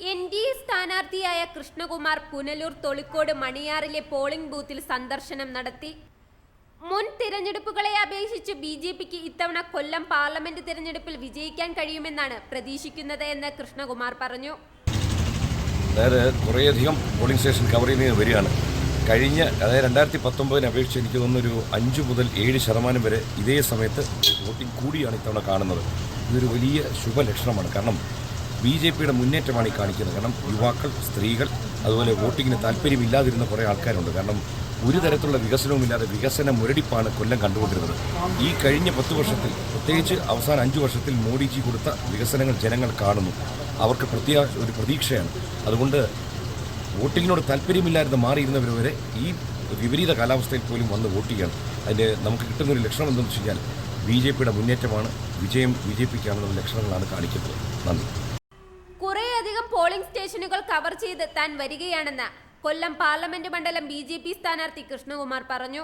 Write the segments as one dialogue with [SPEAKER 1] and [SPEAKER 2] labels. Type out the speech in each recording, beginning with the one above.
[SPEAKER 1] N D A സ്ഥാനാർത്ഥിയായ കൃഷ്ണകുമാർ പുനലൂർ തൊളിക്കോട് മണിയാറിലെ polling ബൂത്തിൽ സന്ദർശനം നടത്തി. മുൻ തിരഞ്ഞെടുപ്പുകളെ അപേക്ഷിച്ച് ബി ജെ പിക്ക് ഇത്തവണ കൊല്ലം പാർലമെന്റ് തിരഞ്ഞെടുപ്പിൽ വിജയിക്കാൻ കഴിയുമെന്നാണ് പ്രതീക്ഷിക്കുന്നത് എന്ന് കൃഷ്ണകുമാർ പറഞ്ഞു.
[SPEAKER 2] അതായത് കുറേയധികം പോളിംഗ് സ്റ്റേഷൻ കവർ ചെയ്യുന്ന വരികയാണ്. കഴിഞ്ഞ അതായത് രണ്ടായിരത്തി പത്തൊമ്പതിനെ അപേക്ഷിച്ച് എനിക്ക് തോന്നുന്നൊരു അഞ്ച് മുതൽ ഏഴ് ശതമാനം വരെ ഇതേ സമയത്ത് വോട്ടിംഗ് കൂടിയാണ് ഇത്തവണ കാണുന്നത്. ഇതൊരു വലിയ ശുഭലക്ഷണമാണ്. കാരണം ബി ജെ പിയുടെ മുന്നേറ്റമാണ് ഈ കാണിക്കുന്നത്. കാരണം യുവാക്കൾ സ്ത്രീകൾ അതുപോലെ വോട്ടിങ്ങിന് താല്പര്യമില്ലാതിരുന്ന കുറേ ആൾക്കാരുണ്ട്. കാരണം ഒരു തരത്തിലുള്ള വികസനവുമില്ലാതെ വികസന മുരടിപ്പാണ് കൊല്ലം കണ്ടുകൊണ്ടിരുന്നത്. ഈ കഴിഞ്ഞ പത്ത് വർഷത്തിൽ പ്രത്യേകിച്ച് അവസാന അഞ്ച് വർഷത്തിൽ മോഡിജി കൊടുത്ത വികസനങ്ങൾ ജനങ്ങൾ കാണുന്നു. അവർക്ക് പ്രത്യേക ഒരു പ്രതീക്ഷയാണ്. അതുകൊണ്ട് വോട്ടിങ്ങിനോട് താല്പര്യമില്ലായിരുന്നു മാറിയിരുന്നവർ വരെ ഈ വിപരീത കാലാവസ്ഥയിൽ പോലും വന്ന് വോട്ട് ചെയ്യണം. അതിന്റെ നമുക്ക് കിട്ടുന്ന ഒരു ലക്ഷണം എന്തെന്ന് വെച്ച് കഴിഞ്ഞാൽ ബി ജെ പിയുടെ മുന്നേറ്റമാണ് വിജയം ബി ജെ പിക്കാണെന്നുള്ള ലക്ഷണങ്ങളാണ് കാണിക്കുന്നത്. നന്ദി.
[SPEAKER 1] കുറേയധികം പോളിംഗ് സ്റ്റേഷനുകൾ കവർ ചെയ്ത് താൻ വരികയാണെന്ന് കൊല്ലം പാർലമെന്റ് മണ്ഡലം ബി ജെ പി സ്ഥാനാർത്ഥി കൃഷ്ണകുമാർ പറഞ്ഞു.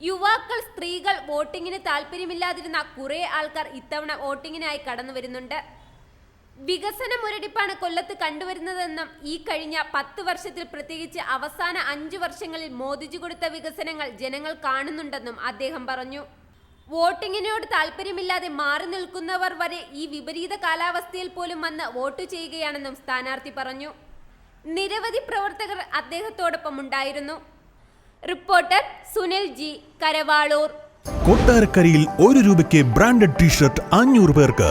[SPEAKER 1] യുവാക്കൾ സ്ത്രീകൾ വോട്ടിങ്ങിന് താല്പര്യമില്ലാതിരുന്ന കുറെ ആൾക്കാർ ഇത്തവണ വോട്ടിങ്ങിനായി കടന്നു വരുന്നുണ്ട്. വികസന മുരടിപ്പാണ് കൊല്ലത്ത് കണ്ടുവരുന്നതെന്നും ഈ കഴിഞ്ഞ പത്ത് വർഷത്തിൽ പ്രത്യേകിച്ച് അവസാന അഞ്ചു വർഷങ്ങളിൽ മോദിജി കൊടുത്ത വികസനങ്ങൾ ജനങ്ങൾ കാണുന്നുണ്ടെന്നും അദ്ദേഹം പറഞ്ഞു. വോട്ടിങ്ങിനോട് താല്പര്യമില്ലാതെ മാറി നിൽക്കുന്നവർ വരെ ഈ വിപരീത കാലാവസ്ഥയിൽ പോലും വന്ന് വോട്ട് ചെയ്യുകയാണെന്നും സ്ഥാനാർത്ഥി പറഞ്ഞു. നിരവധി പ്രവർത്തകർ അദ്ദേഹത്തോടൊപ്പം ഉണ്ടായിരുന്നു. Reporter Sunil G Karavaloor.
[SPEAKER 3] കൊട്ടാരക്കരയിൽ ഒരു രൂപയ്ക്ക് ബ്രാൻഡഡ് ടീഷർട്ട് അഞ്ഞൂറ് പേർക്ക്.